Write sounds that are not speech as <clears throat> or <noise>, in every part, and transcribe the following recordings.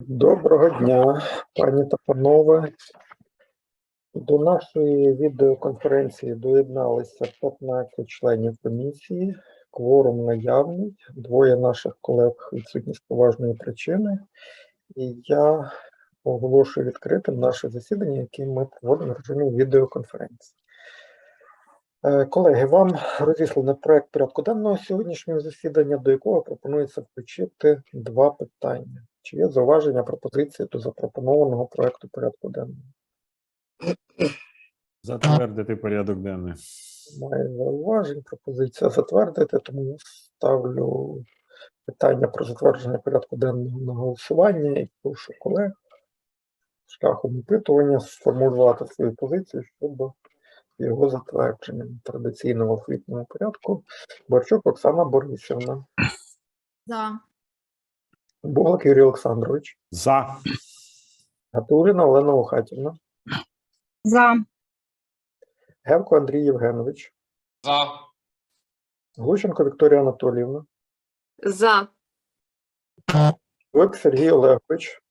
Доброго дня, пані та панове. До нашої відеоконференції доєдналися 15 членів комісії. Кворум наявний, двоє наших колег відсутні з поважної причини. І я оголошую відкритим наше засідання, яке ми проводимо в режимі відеоконференції. Е, Колеги, вам розісланий проект порядку денного сьогоднішнього засідання, до якого пропонується включити два питання. Чи є зауваження пропозиції до запропонованого проекту порядку денного? Затвердити порядок денний. Немає зауважень, пропозиція затвердити, тому ставлю питання про затвердження порядку денного на голосування і прошу колег шляхом опитування сформулювати свою позицію щодо його затвердження в освітньому порядку. Борчук Оксана Борисівна, За. Буглак Юрій Олександрович, За. Гатуліна Олена Охатівна, За. Гевко Андрій Євгенович, За. Глущенко Вікторія Анатоліївна, За. Лик Сергій Олегович,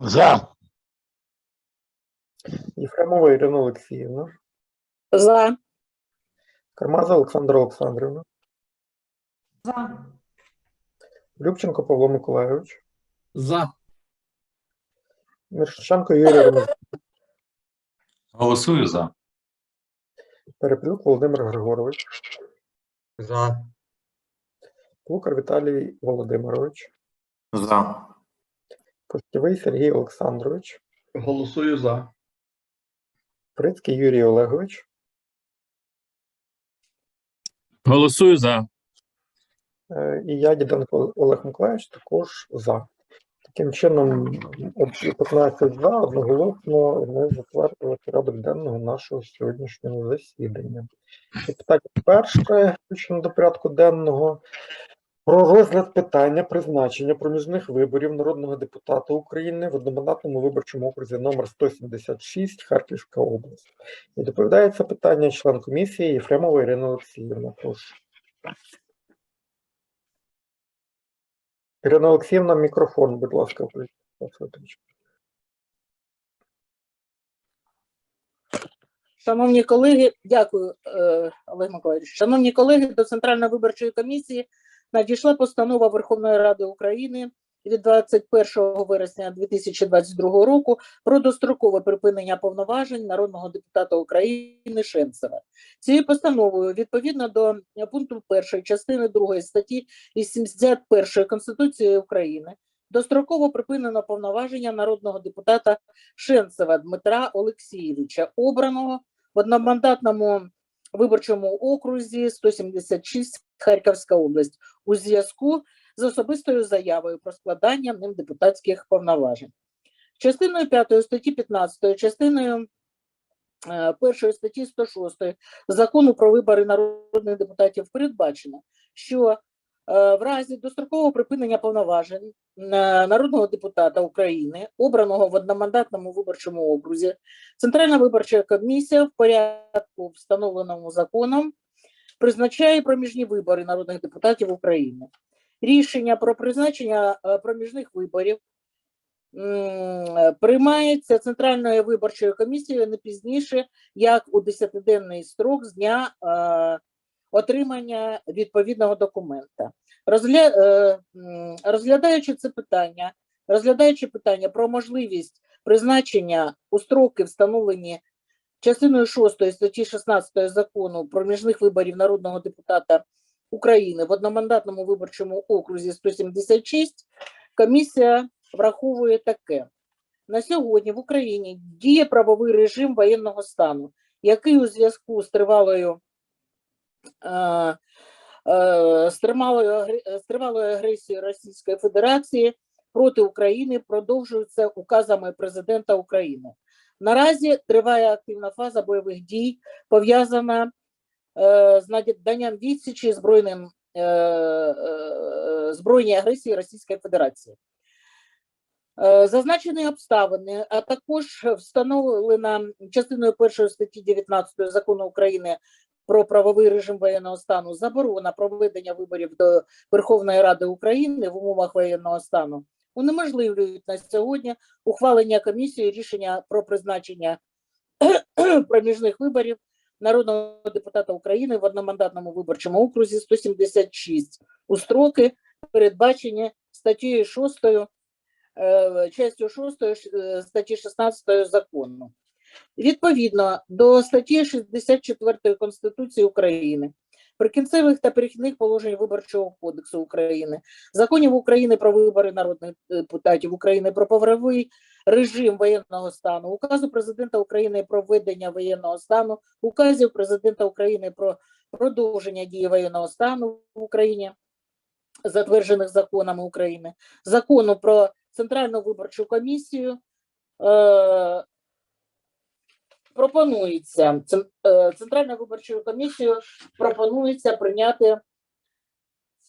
За. Єфремова Ірина Олексіївна, За. Кармаза Олександра Олександрівна, За. Любченко Павло Миколайович, За. Міршиченко Юрій Романович, Голосую за. Переплюк Володимир Григорович, За. Плукар Віталій Володимирович, За. Постєвий Сергій Олександрович, Голосую за. Прицький Юрій Олегович, Голосую за. Е, і я, Діденко Олег Миколаївич, також за. Таким чином, от 15 за одноголосно ми затвердили порядок денного нашого сьогоднішнього засідання. І питання перше, включено до порядку денного. Про розгляд питання призначення проміжних виборів народного депутата України в одномандатному виборчому окрузі номер 176 Харківська область. І доповідається питання член комісії Єфремова Ірина Олексіївна. Прошу. Ірина Олексіївна, мікрофон, будь ласка. Шановні колеги, дякую, е, Олег Миколаївич. Шановні колеги, до Центральної виборчої комісії надійшла постанова Верховної Ради України від 21 вересня 2022 року про дострокове припинення повноважень народного депутата України Шенцева. Цією постановою, відповідно до пункту 1 частини 2 статті 81 Конституції України, достроково припинено повноваження народного депутата Шенцева Дмитра Олексійовича, обраного в одномандатному виборчому окрузі 176 Харківська область у зв'язку з особистою заявою про складання ним депутатських повноважень. Частиною 5 статті 15, частиною е, першої статті 106 закону про вибори народних депутатів передбачено, що е, в разі дострокового припинення повноважень е, народного депутата України, обраного в одномандатному виборчому окрузі, Центральна виборча комісія в порядку, встановленому законом, призначає проміжні вибори народних депутатів України. Рішення про призначення е, проміжних виборів приймається Центральною виборчою комісією не пізніше, як у 10-денний строк з дня е, отримання відповідного документа. Розгля... е, розглядаючи це питання, розглядаючи питання про можливість призначення у строки, встановлені частиною 6 статті 16 закону проміжних виборів народного депутата України в одномандатному виборчому окрузі 176, комісія враховує таке. На сьогодні в Україні діє правовий режим воєнного стану, який у зв'язку з тривалою е, е, з тривалою, агресією Російської Федерації проти України продовжується указами президента України. Наразі триває активна фаза бойових дій, пов'язана з наданням відсічі збройним е, е, збройній агресії Російської Федерації. Е, Зазначені обставини, а також встановлена частиною першої статті 19 закону України про правовий режим воєнного стану заборона проведення виборів до Верховної Ради України в умовах воєнного стану унеможливлюють на сьогодні ухвалення комісією рішення про призначення <clears throat> проміжних виборів народного депутата України в одномандатному виборчому окрузі 176 у строки, передбачені статтею 6, е, частю 6 е, статті 16 закону. Відповідно до статті 64 Конституції України, прикінцевих та перехідних положень Виборчого кодексу України, законів України про вибори народних депутатів України, про правовий режим воєнного стану, указу президента України про введення воєнного стану, указів президента України про продовження дії воєнного стану в Україні, затверджених законами України, закону про Центральну виборчу комісію. Е, пропонується е, Центральною виборчою комісією пропонується прийняти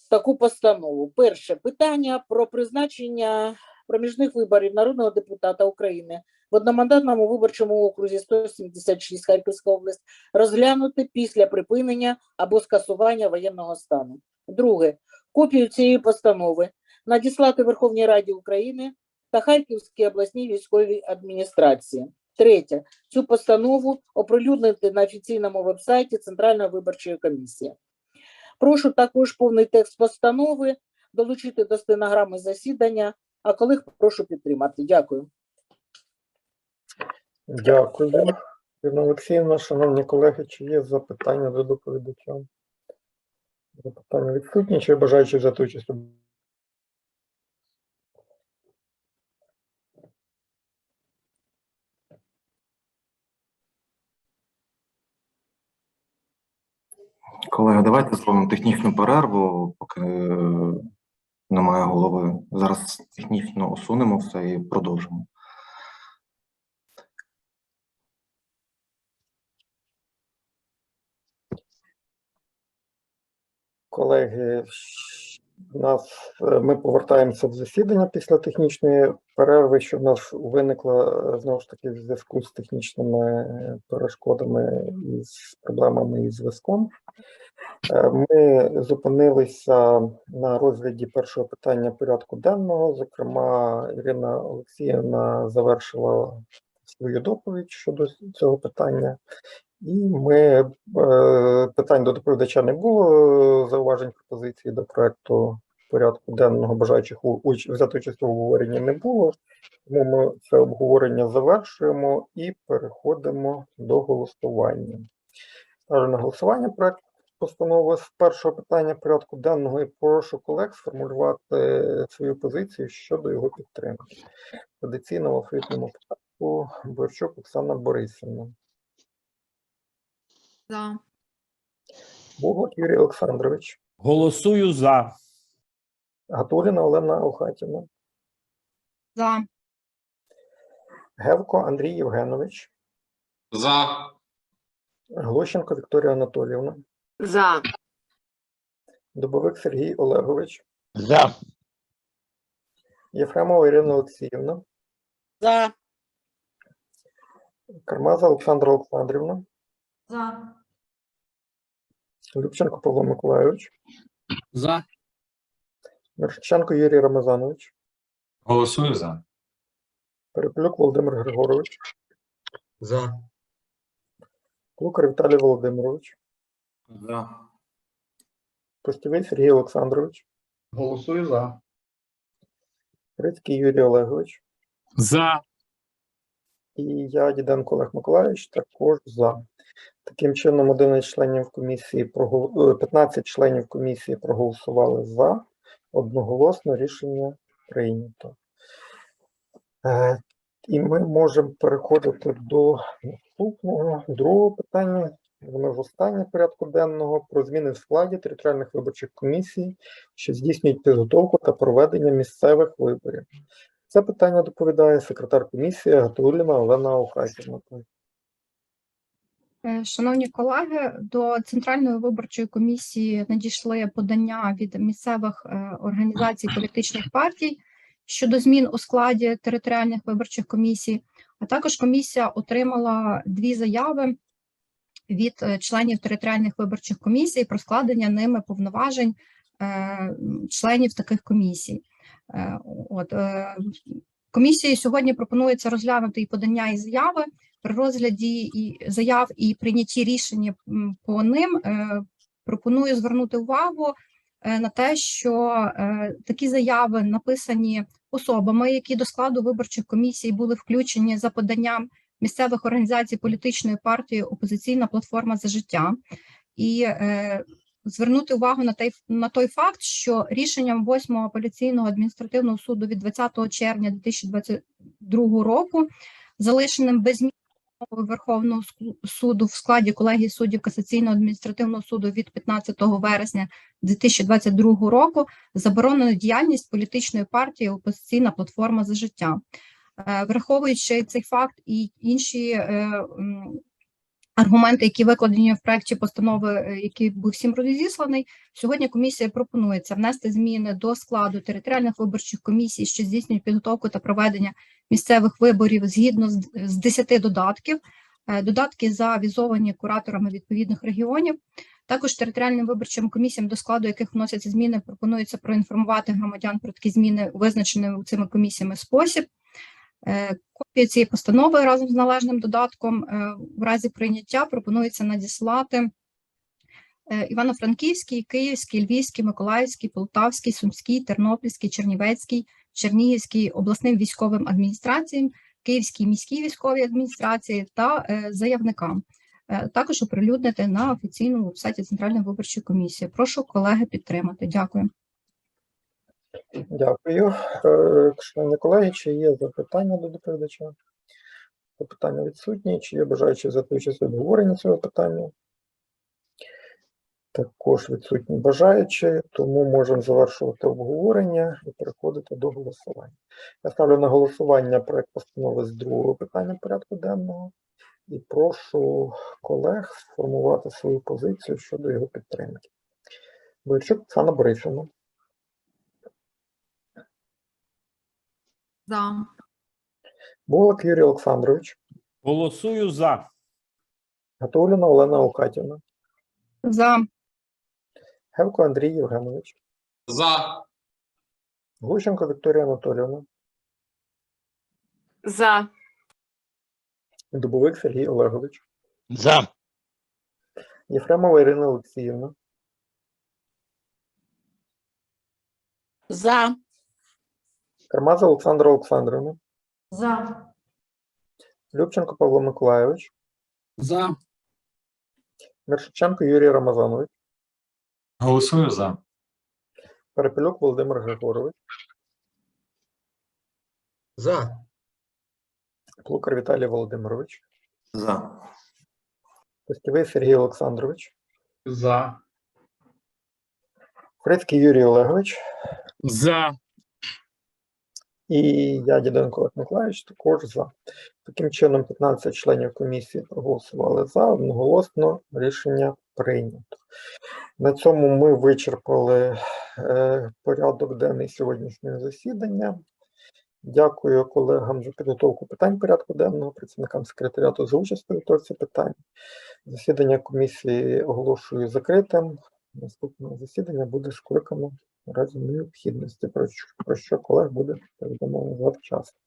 таку постанову. Перше питання про призначення проміжних виборів народного депутата України в одномандатному виборчому окрузі 176 Харківська область розглянути після припинення або скасування воєнного стану. Друге, копію цієї постанови надіслати Верховній Раді України та Харківській обласній військовій адміністрації. Третє, цю постанову оприлюднити на офіційному вебсайті Центральної виборчої комісії. Прошу також повний текст постанови долучити до стенограми засідання, а колег прошу підтримати. Дякую. Дякую. Ірина Олексіївна, шановні колеги, чи є запитання до доповідача? Запитання відсутні, чи бажаючи взяти участь у Колеги, давайте зробимо технічну перерву, поки е, немає голови. Зараз технічно усунемо все і продовжимо. колеги. Нас е, ми повертаємося в засідання після технічної перерви, що в нас виникла е, знову ж таки в зв'язку з технічними е, перешкодами і з проблемами із зв'язком. Е, Ми зупинилися на розгляді першого питання порядку денного. Зокрема, Ірина Олексіївна завершила свою доповідь щодо цього питання. І ми е, питань до доповідача не було, зауважень пропозицій до проекту порядку денного бажаючих взяти участь у обговоренні не було. Тому ми це обговорення завершуємо і переходимо до голосування. Ставлю на голосування проект постанови з першого питання порядку денного і прошу колег сформулювати свою позицію щодо його підтримки. Традиційно в алфавітному порядку Борчук Оксана Борисівна. За. Богот Юрій Олександрович, Голосую за. Гатуліна Олена Охатівна, За. Гевко Андрій Євгенович, За. Глощенко Вікторія Анатоліївна, За. Добовик Сергій Олегович, За. Єфремова Ірина Олексіївна, За. Кармаза Олександра Олександрівна, За. Любченко Павло Миколайович, За. Мирошниченко Юрій Рамазанович, Голосую за. Перепелюк Володимир Григорович, За. Клукар Віталій Володимирович, За. Постівий Сергій Олександрович, Голосую за. Грицький Юрій Олегович, За. І я, Діденко Олег Миколаївич, також за. Таким чином, 11 членів комісії прогол- е, 15 членів комісії проголосували за. Одноголосно рішення прийнято. Е, І ми можемо переходити до наступного другого питання. Воно ж останнє порядку денного про зміни в складі територіальних виборчих комісій, що здійснюють підготовку та проведення місцевих виборів. Це питання доповідає секретар комісії Гатуліна Олена Охайківна. Е, Шановні колеги, до Центральної виборчої комісії надійшли подання від місцевих е, організацій політичних партій щодо змін у складі територіальних виборчих комісій. А також комісія отримала дві заяви від е, членів територіальних виборчих комісій про складення ними повноважень е, членів таких комісій. Е, От комісії сьогодні пропонується розглянути і подання і заяви при розгляді і заяв і прийнятті рішення по ним. Пропоную звернути увагу на те, що такі заяви написані особами, які до складу виборчих комісій були включені за поданням місцевих організацій політичної партії Опозиційна платформа за життя, і е, звернути увагу на той, на той факт, що рішенням 8-го апеляційного адміністративного суду від 20 червня 2022 року, залишеним без змін Верховного суду в складі колегії суддів касаційного адміністративного суду від 15 вересня 2022 року заборонено діяльність політичної партії Опозиційна платформа за життя. Е, Враховуючи цей факт і інші е, аргументи, які викладені в проекті постанови, е, який був всім розісланий, сьогодні комісія пропонується внести зміни до складу територіальних виборчих комісій, що здійснюють підготовку та проведення місцевих виборів згідно з, з 10 додатків. Додатки завізовані кураторами відповідних регіонів. Також територіальним виборчим комісіям, до складу яких вносяться зміни, пропонується проінформувати громадян про такі зміни, визначений цими комісіями спосіб. Е, Копія цієї постанови разом з належним додатком е, в разі прийняття пропонується надіслати е, Івано-Франківський, Київський, Львівський, Миколаївський, Полтавський, Сумський, Тернопільський, Чернівецький, Чернігівський обласним військовим адміністраціям, Київській міській військовій адміністрації та заявникам. Також оприлюднити на офіційному вебсайті Центральної виборчої комісії. Прошу колеги підтримати. Дякую. Дякую. Е, Шановні колеги, чи є запитання до доповідача? Запитання відсутні. Чи є бажаючі взяти участь в обговоренні цього питання? Також відсутні бажаючі, тому можемо завершувати обговорення і переходити до голосування. Я ставлю на голосування проект постанови з другого питання порядку денного і прошу колег сформувати свою позицію щодо його підтримки. Бойчук Оксана Борисівна. За. Булак Юрій Олександрович, Голосую за. Гатуліна Олена Окатівна, За Гевко Андрій Євгенович, За. Глущенко Вікторія Анатоліївна, За. Дубовик Сергій Олегович, За. Єфремова Ірина Олексіївна, За. Кармаза Олександра Олександрівна, За. Любченко Павло Миколайович, За. Мершиченко Юрій Рамазанович, Голосую за. Перепелюк Володимир Григорович, За. Плукар Віталій Володимирович, За. Костєвий Сергій Олександрович, За. Фрицький Юрій Олегович За. І я, Діденко Олег Миколайович, також за. Таким чином, 15 членів комісії проголосували за, одноголосно рішення прийнято. На цьому ми вичерпали е, порядок денний сьогоднішнього засідання. Дякую колегам за підготовку питань порядку денного, працівникам секретаріату за участь у підготовці питань. Засідання комісії оголошую закритим. Наступне засідання буде скликано в разі необхідності, про що колег буде повідомлено завчасно.